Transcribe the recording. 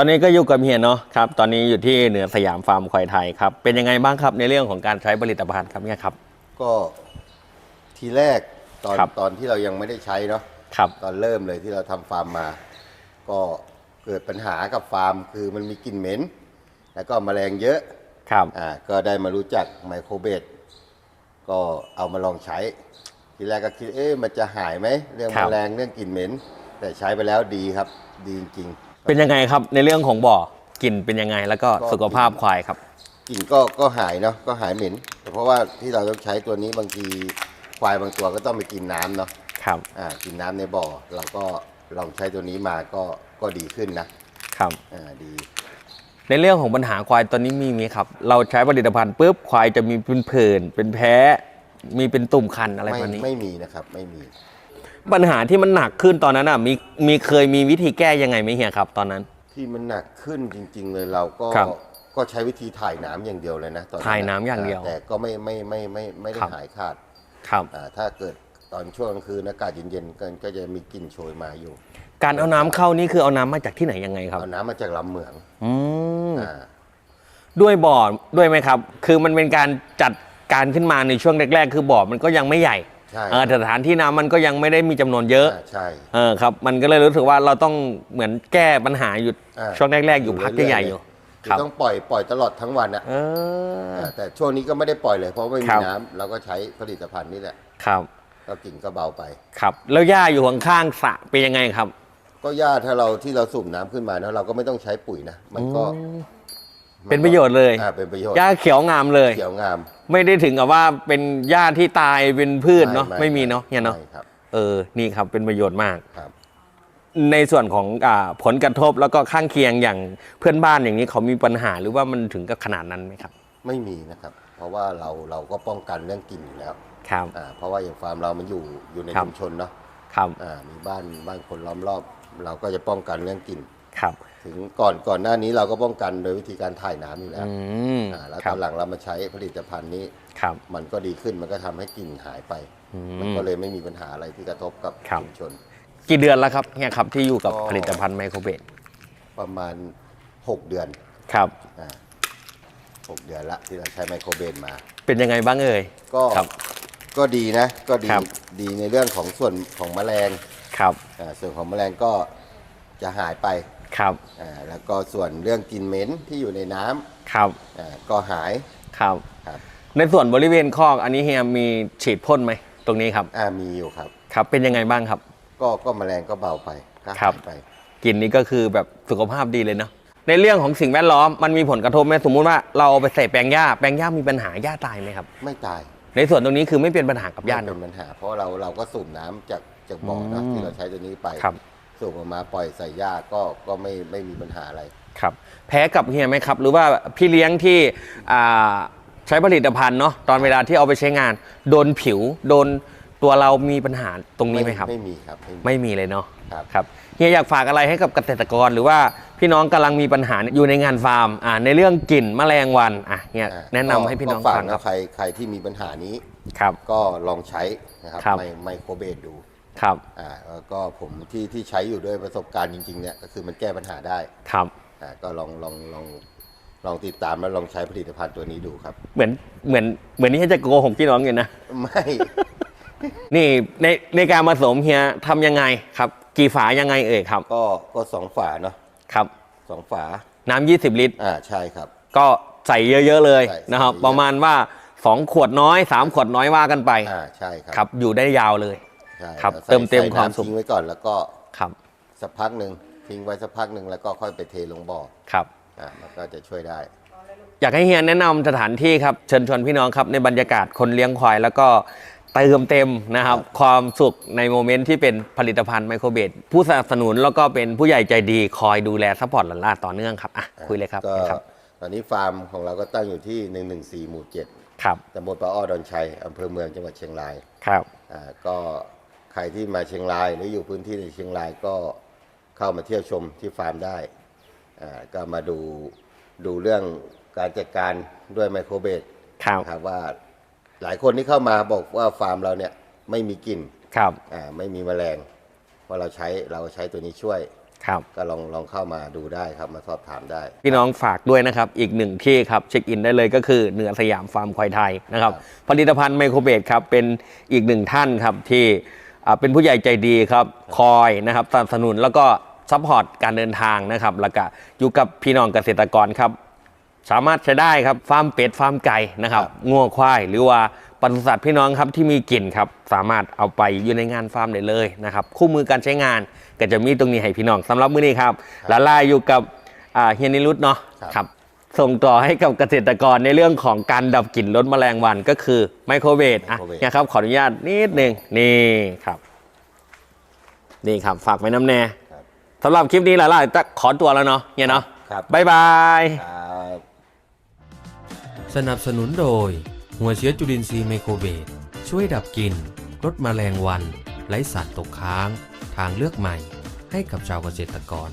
ตอนนี้ก็อยู่กับเฮียเนาะครับ ตอนนี้อยู่ที่เหนือสยามฟาร์มควายไทยครับ เป็นยังไงบ้างครับในเรื่องของการใช้ผลิตภัณฑ์ครับเนี่ยครับ ก็ทีแรกตอนครับตอนที่เรายังไม่ได้ใช้เนาะครับ ตอนเริ่มเลยที่เราทำฟาร์มมา ก็เกิดปัญหากับฟาร์ม คือมันมีกลิ่นเหม็น แล้วก็แมลงเยอะ ครับ อ่าก็ได้มารู้จักไมโครเบสก็เอามาลองใช้ ทีแรกก็คิดเอ๊ะมันจะหายไหม เรื่องครัแมบลงเรื่องกลิ่นเหม็น แต่ใช้ไปแล้วดีครับ ดีจริง เป็นยังไงครับในเรื่องของบ่อกลิ่นเป็นยังไง แล้วก็ก็สุขภาพควายครับๆกลิ่นก็ก็หายเนาะก็หายเหม็น แต่เพราะว่าที่เราต้องใช้ตัวนี้บางทีควายบางตัวก็ต้องไปกินน้ำเนาะครับอ่ากินน้ำในบ่อเราก็ลองใช้ตัวนี้มาก็ก็ดีขึ้นนะครับ อ่าดี ในเรื่องของปัญหาควายตอนนี้มีไหมครับ เราใช้ผลิตภัณฑ์ปุ๊บควายจะมีเป็นผื่นเป็นแพ้ มีเป็นตุ่มคันอะไรไม่ประมาณนี้ ไม่มีนะครับ ไม่มี ปัญหาที่มันหนักขึ้นตอนนั้นอะมีมีเคยมีวิธีแก้ยังไงไหมเฮียครับ ตอนนั้น ที่มันหนักขึ้นจริง ๆ เลยเราก็ครับก็ใช้วิธีถ่ายน้ำอย่างเดียวเลยนะตอนถ่ายน้ำอย่างเดียวแต่ก็ไม่ไม่ไม่ไม่ไม่ได้ครับ หายขาดครับ อ่าถ้าเกิดตอนช่วงกลางคืนอากาศเย็นๆก็ก็จะมีกลิ่นโชยมาอยู่การเอาน้ำเข้านี่คือเอาน้ำมาจากที่ไหนยังไงครับเอาน้ำมาจากลำเหมืองอืมอ่า ด้วยบ่อด้วยไหมครับ คือมันเป็นการจัดการขึ้นมาในช่วงแรก ๆ คือบ่อมันก็ยังไม่ใหญ่ ใช่ เออแต่สถานที่น้ำมันก็ยังไม่ได้มีจำนวนเยอะอ่าใช่ เออครับ มันก็เลยรู้สึกว่าเราต้องเหมือนแก้ปัญหาอยู่อ่าช่วงแรกๆอยู่พักใหญ่ๆอยู่ คือครับ ต้องปล่อยปล่อยตลอดทั้งวันอะเออาแต่ช่วงนี้ก็ไม่ได้ปล่อยเลย เพราะไม่คมีรับ น้ำเราก็ใช้ผลิตภัณฑ์นี่แหละครับ ก็กลิ่นก็เบาไป ครับ แล้วหญ้าอยู่ข้างๆสระเป็นยังไงครับ ก็หญ้าถ้าเราที่เราสูบน้ำขึ้นมาเนอะเราก็ไม่ต้องใช้ปุ๋ยนะมันก็เป็นประโยชน์เลย อ่าเป็นประโยชน์หญ้าเขียวงามเลย เขียวงาม ไม่ได้ถึงกับว่าเป็นหญ้าที่ตายเป็นพืชเนาะไม่ไม่มีเนาะเนี่ยเนาะไม่ครับเออนี่ครับเป็นประโยชน์มาก ครับในส่วนของอาผลกระทบแล้วก็ข้างเคียงอย่างเพื่อนบ้านอย่างนี้เขามีปัญหาหรือว่ามันถึงกับขนาดนั้นไหมครับ ไม่มีนะครับ เพราะว่าเราเราก็ป้องกันเรื่องกลิ่นอยู่แล้วครับ อ่าเพราะว่าอย่างฟาร์มเรามันอยู่อยู่ในครับ ชุมชนเนาะครับ อ่ามีบ้านบ้านคนล้อมรอบ เราก็จะป้องกันเรื่องกลิ่น ครับถึงก่อนก่อนหน้านี้เราก็ป้องกันโดยวิธีการถ่ายน้ำอยู่แล้วอืมอ่าแล้วครัตอบ นหลังเรามาใช้ผลิตภัณฑ์นี้ ครับ มันก็ดีขึ้นมันก็ทำให้กลิ่นหายไป อืมมันก็เลยไม่มีปัญหาอะไรที่กระทบกับครับ ชุมชน กี่เดือนแล้วครับเนี่ยครับที่อยู่กับก็ ผลิตภัณฑ์ไมโครเบสประมาณ 6 เดือนครับ อ่าหกเดือนละที่เราใช้ไมโครเบนมา เป็นยังไงบ้างเอ่ย ก็ครับก็ดีนะ ก็ดีครับ ดีในเรื่องของส่วนของแมลงครับ อ่าส่วนของแมลงก็จะหายไป ครับอ่าแล้วก็ส่วนเรื่องกลิ่นเหม็นที่อยู่ในน้ำครับอ่าก็หาย ครับ ครับในส่วนบริเวณคอกอันนี้เฮียมีฉีดพ่นไหมตรงนี้ครับอ่ามีอยู่ครับ ครับ เป็นยังไงบ้างครับ ก็ก็แมลงก็เบาไปก็ครัหาบ ยไป กลิ่นนี้ก็คือแบบสุขภาพดีเลยเนาะในเรื่องของสิ่งแวดล้อมมันมีผลกระทบไหมสมมุติว่าเราเอาไปใส่แปลงหญ้าแปลงหญ้ามีปัญหาหญ้าตายไหมครับ ไม่ตายในส่วนตรงนี้คือไม่เป็นปัญหากับหญ้าไม่เป็เนาะนปัญหา เพราะเราเราก็สูบน้ำจากจากบ่อเนอะอืมที่เราใช้ตัวนี้ไป ครับ สูบออกมาปล่อยใส่หญ้าก็ก็ไม่ไม่มีปัญหาอะไร ครับ แพ้กับเฮียไหมครับ หรือว่าพี่เลี้ยงที่อ่าใช้ผลิตภัณฑ์เนาะตอนเวลาที่เอาไปใช้งาน โดนผิว โดนตัวเรามีปัญหาตรงนี้ไหมครับ ไม่มีครับไม่มี ไม่มีเลยเนาะครับ ครับเฮียอยากฝากอะไรให้กับเกษตรกรหรือว่าพี่น้องกำลังมีปัญหาอยู่ในงานฟาร์มอ่าในเรื่องกลิ่นแมลงวันอะเฮียอ่าแนะนำก็ให้พี่น้องก็ฝาฟักงคนะรับใครใครที่มีปัญหานี้ ครับ ก็ลองใช้นะครับครับ ไมไมโครเบสดู ครับอ่าแล้วก็ผมที่ที่ใช้อยู่ด้วยประสบการณ์จริงๆเนี่ยก็คือมันแก้ปัญหาได้ครับอ่าก็ลองลองลองลองติดตามแล้วลองใช้ผลิตภัณฑ์ตัวนี้ดูครับ เหมือนเหมือนเหมือนนี่จะโกหกพี่น้องอยู่นะ ไม่ นี่ในในการผสมเฮียทำยังไงครับ กี่ฝายังไงเอ่ยครับก็ก็สองฝาเนาะครับ สองฝาน้ำ20 ลิตร อ่าใช่ครับ ก็ใส่เยอะๆเลยใส่นะครับ ใส่เยอะ ประมาณว่า 2 ขวดน้อย 3 ขวดน้อยว่ากันไปอ่าใช่ครับ ครับ อยู่ได้ยาวเลย ใช่ครับแล้วใส่เติมเต็มใส่ความน้ำสุขทิ้งไว้ก่อนแล้วก็ครับสักพักหนึ่งทิ้งไว้สักพักหนึ่งแล้วก็ค่อยไปเทลงบ่อครับอ่ามันก็จะช่วยได้ อยากให้เฮียแนะนำสถานที่ครับเชิญชวนพี่น้องครับในบรรยากาศคนเลี้ยงควายแล้วก็เติมเต็มนะครับ ความสุขในโมเมนต์ที่เป็นผลิตภัณฑ์ไมโครเบสผู้สนับสนุนแล้วก็เป็นผู้ใหญ่ใจดีคอยดูแลซัพพอร์ตหลานลาต่อเนื่องครับอะคุยเลยครับก็ครับตอนนี้ฟาร์มของเราก็ตั้งอยู่ที่ 114 หมู่ 7 ครับตำบลปะอ้อดอนชัยอำเภอเมืองจังหวัดเชียงราย ครับ อ่า ก็ ใครที่มาเชียงรายหรืออยู่พื้นที่ในเชียงรายก็เข้ามาเที่ยวชมที่ฟาร์มได้อ่าก็มาดูดูเรื่องการจัดการด้วยไมโครเบสครับนะครับว่าหลายคนที่เข้ามาบอกว่าฟาร์มเราเนี่ยไม่มีกลิ่นครับอ่าไม่มีแมลงเพราะเราใช้เราใช้ตัวนี้ช่วยครับก็ลองลองเข้ามาดูได้ครับมาสอบถามได้ พี่น้องฝากด้วยนะครับ อีกหนึ่งที่ครับเช็คอินได้เลยก็คือเหนือสยามฟาร์มควายไทยนะครับครับผลิตภัณฑ์ไมโครเบสครับเป็นอีกหนึ่งท่านครับที่อ่า เป็นผู้ใหญ่ใจดีครับคอยนะครับสนับสนุนแล้วก็ซัพพอร์ตการเดินทางนะครับ แล้วก็อยู่กับพี่น้องเกษตรกรครับ สามารถใช้ได้ครับฟาร์มเป็ดฟาร์มไก่นะครับครับงัวควายหรือว่าปศุสัตว์พี่น้องครับที่มีกลิ่นครับสามารถเอาไปอยู่ในงานฟาร์มได้เลยนะครับคู่มือการใช้งานก็จะมีตรงนี้ให้พี่น้องสำหรับมื้อนี้ครับลาล่าอยู่กับอ่าเฮียนิรุตเนาะครับครับ ส่งต่อให้กับเกษตรกรในเรื่องของการดับกลิ่นลดแมลงวันก็คือไมโครเวฟอะไมโครเวฟเนี่ยครับขออนุญาตนิดหนึ่งนี่ครับ นี่ครับฝากไว้น้ำแน่ครับ สำหรับคลิปนี้ลาล่าจะขอตัวแล้วเนาะเนี่ยเนาะครับบ๊ายบาย ครับ สนับสนุนโดย หัวเชื้อจุลินทรีย์ไมโครเบสช่วยดับกลิ่นลดแมลงวันไล่สัตว์ตกค้าง ทางเลือกใหม่ให้กับชาวเกษตรกร